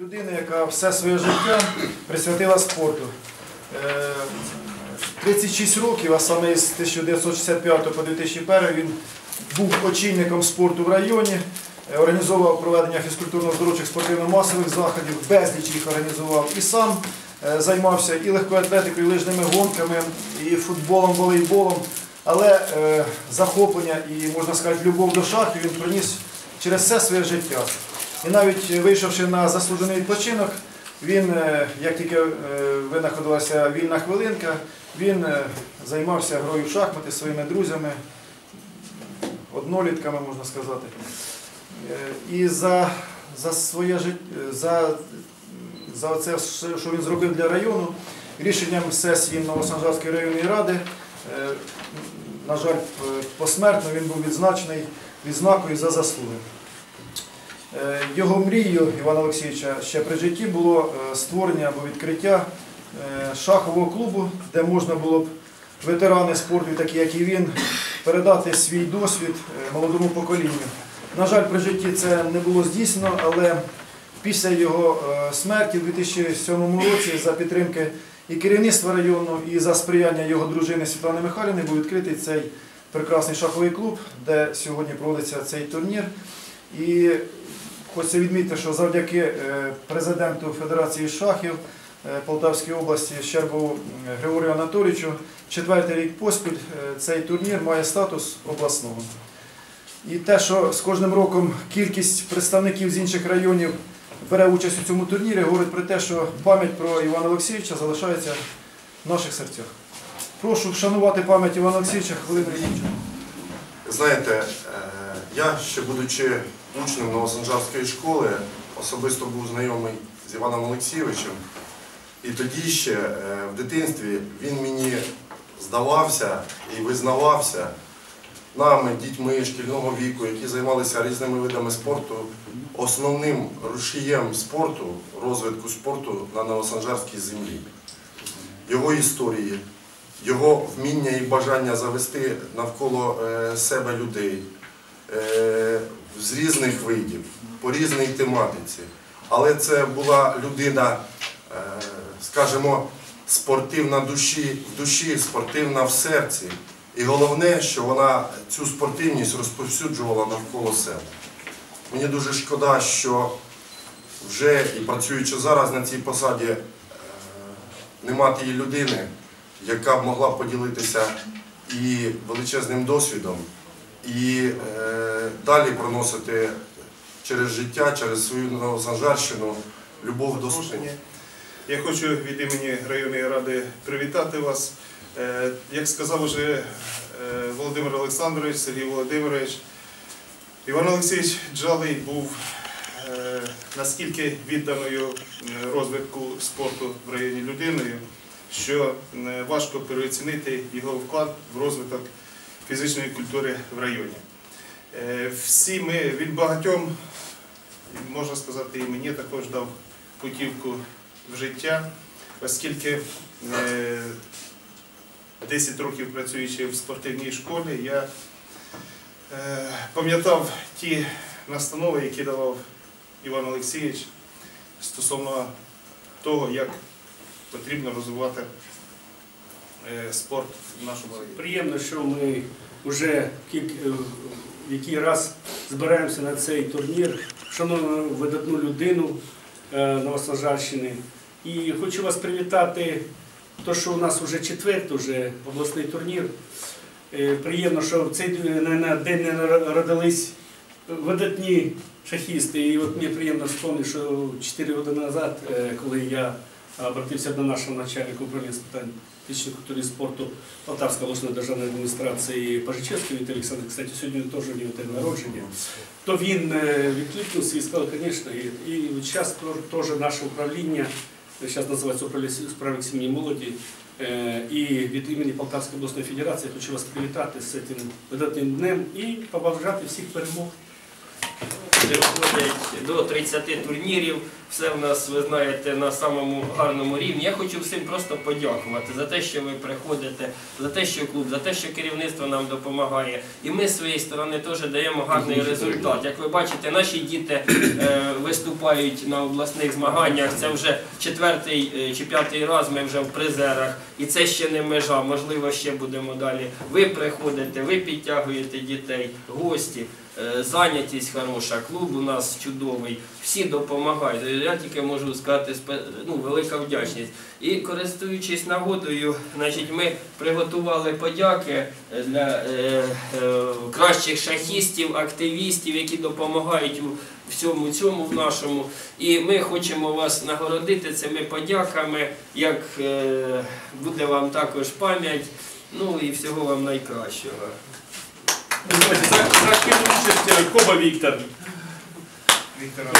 Людина, яка все своє життя присвятила спорту. Е, 36 років, а саме з 1965 по 2001 він був очільником спорту в районі, е, організовував проведення фізкультурно-здоровчих спортивно-масових заходів, безліч їх організував і сам е, займався і легкою атлетикою, і лижними гонками, і футболом, волейболом. Але е, захоплення і, можна сказати, любов до шахів він приніс через все своє життя. І навіть вийшовши на заслужений відпочинок, він, е, як тільки е, винаходилася вільна хвилинка, він е, займався грою в шахмати зі своїми друзями, однолітками, можна сказати. Е, І за, за своє за, за це, що він зробив для району, рішенням сесії Новосанжарської районної ради, е, на жаль, посмертно він був відзначений відзнакою за заслуги. Е, Його мрією Івана Олексійовича ще при житті було е, створення або відкриття е, шахового клубу, де можна було б ветерани спорту, такі як і він, передати свій досвід молодому поколінню. На жаль, при житті це не було здійснено, але після його смерті у 2007 році за підтримки і керівництва району, і за сприяння його дружини Світлани Михайлівни був відкритий цей прекрасний шаховий клуб, де сьогодні проводиться цей турнір. І Хочеться відмітити, що завдяки е, президенту Федерації шахів е, Полтавської області Щербову Григорію Анатолійовичу четвертий рік поспіль е, цей турнір має статус обласного. І те, що з кожним роком кількість представників з інших районів бере участь у цьому турнірі, говорить про те, що пам'ять про Івана Олексійовича залишається в наших серцях. Прошу вшанувати пам'ять Івана Олексійовича дівчини. Знаєте, я ще будучи учнем Новосанжарської школи, особисто був знайомий з Іваном Олексійовичем. І тоді ще е, в дитинстві він мені здавався і визнавався нами, дітьми шкільного віку, які займалися різними видами спорту, основним рушієм спорту, розвитку спорту на Новосанжарській землі. Його історії, його вміння і бажання завести навколо е, себе людей з різних видів, по різній тематиці. Але це була людина, е, скажімо, спортивна душі, в душі, спортивна в серці. І головне, що вона цю спортивність розповсюджувала навколо себе. Мені дуже шкода, що вже і працюючи зараз на цій посаді, е, нема тієї людини, яка б могла поділитися і величезним досвідом, і е, далі проносити через життя, через свою новосанжарщину любов до спорту. Я хочу від імені районної ради привітати вас. Е, Як сказав уже е, Володимир Олександрович, Сергій Володимирович, Іван Олексійович Джалий був наскільки відданою розвитку спорту в районі людиною, що важко переоцінити його вклад в розвиток фізичної культури в районі. Е, Всі ми, він багатьом, можна сказати, і мені також дав путівку в життя, оскільки е, 10 років працюючи в спортивній школі, я е, пам'ятав ті настанови, які давав Іван Олексійович стосовно того, як потрібно розвивати е, спорт в нашому районі. Приємно, що ми вже в який раз збираємося на цей турнір. Шановну видатну людину е, І хочу вас привітати, то, що у нас вже четвертий вже обласний турнір. Е, Приємно, що в цей е, день не родились видатні шахісти. І от мені приємно вспомнити, що 4 роки назад, е, коли я обратився до нашого начальника управління з питань фізичної культури і спорту Полтавської обласної державної адміністрації Пажичевської Віталій Олександр, кстати, сьогодні теж у нього день народження, то він е, відкликнувся і сказав, звісно, і, і зараз теж наше управління, зараз називається управління справи сім'ї молоді, і від імені Полтавської обласної федерації хочу вас привітати з цим видатним днем і побажати всіх перемог. Команди входять до 30 турнірів. Все в нас, ви знаєте, на самому гарному рівні. Я хочу всім просто подякувати за те, що ви приходите, за те, що клуб, за те, що керівництво нам допомагає. І ми з своєї сторони теж даємо гарний результат. Як ви бачите, наші діти е, виступають на обласних змаганнях. Це вже четвертий е, чи п'ятий раз ми вже в призерах. І це ще не межа. Можливо, ще будемо далі. Ви приходите, ви підтягуєте дітей, гості. Е, Зайнятість хороша, клуб у нас чудовий, всі допомагають. Я тільки можу сказати ну, велика вдячність. І користуючись нагодою, значить, ми приготували подяки е, для е, е, кращих шахістів, активістів, які допомагають у всьому цьому в нашому. І ми хочемо вас нагородити цими подяками, як е, буде вам також пам'ять. Ну і всього вам найкращого. Давайте, за, за Коба Віктор. Віктора.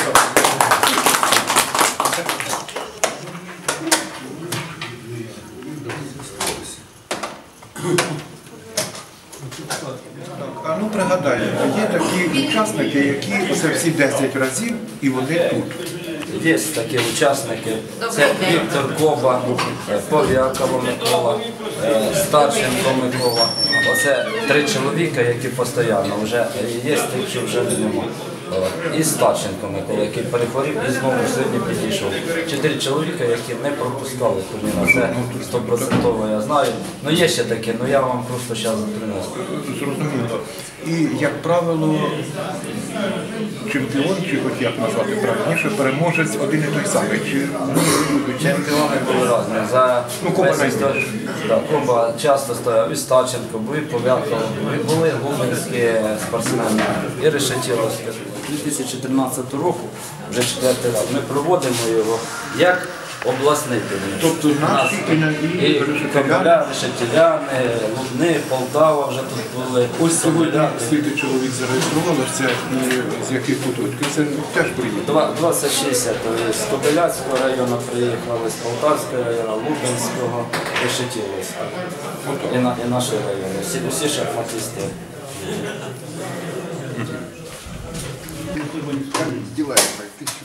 А ну пригадай, є такі учасники, які оце всі 10 разів і вони тут. Є такі учасники. Це Віктор Коба, Пов'якова Микола, Старченко Микола. Оце три чоловіка, які постійно вже є, тих, що вже нема. Е, І Старченко Микола, який перехворів і знову сьогодні підійшов. Чотири чоловіка, які не пропускали турніра. Це стопроцентово я знаю. Ну є ще таке, але я вам просто зараз принесу. І, як правило, чемпіон, чи хоч як назвати правильніше, переможець один і той самий. Чи Чемпіони були різні. За Ну, Коба весь найбільше. історію- да, Коба часто стояв і Стаченко, були Пов'яков, були лубенські спортсмени і Решетіловські. 2013 року, вже четвертий раз, ми проводимо його як обласний турнір. Тобто У нас наші і Кобиля, Решетиляни, Лубни, Полтава вже тут були. ось сьогодні скільки чоловік зареєструвалося з яких куточків. Це теж приємно. Два- 26 з Кобиляцького району приїхали, з Полтавського району, Лубенського, Решетіловського. І, на, і наші райони. Всі, всі шахматисти. Ділаємо, тисячу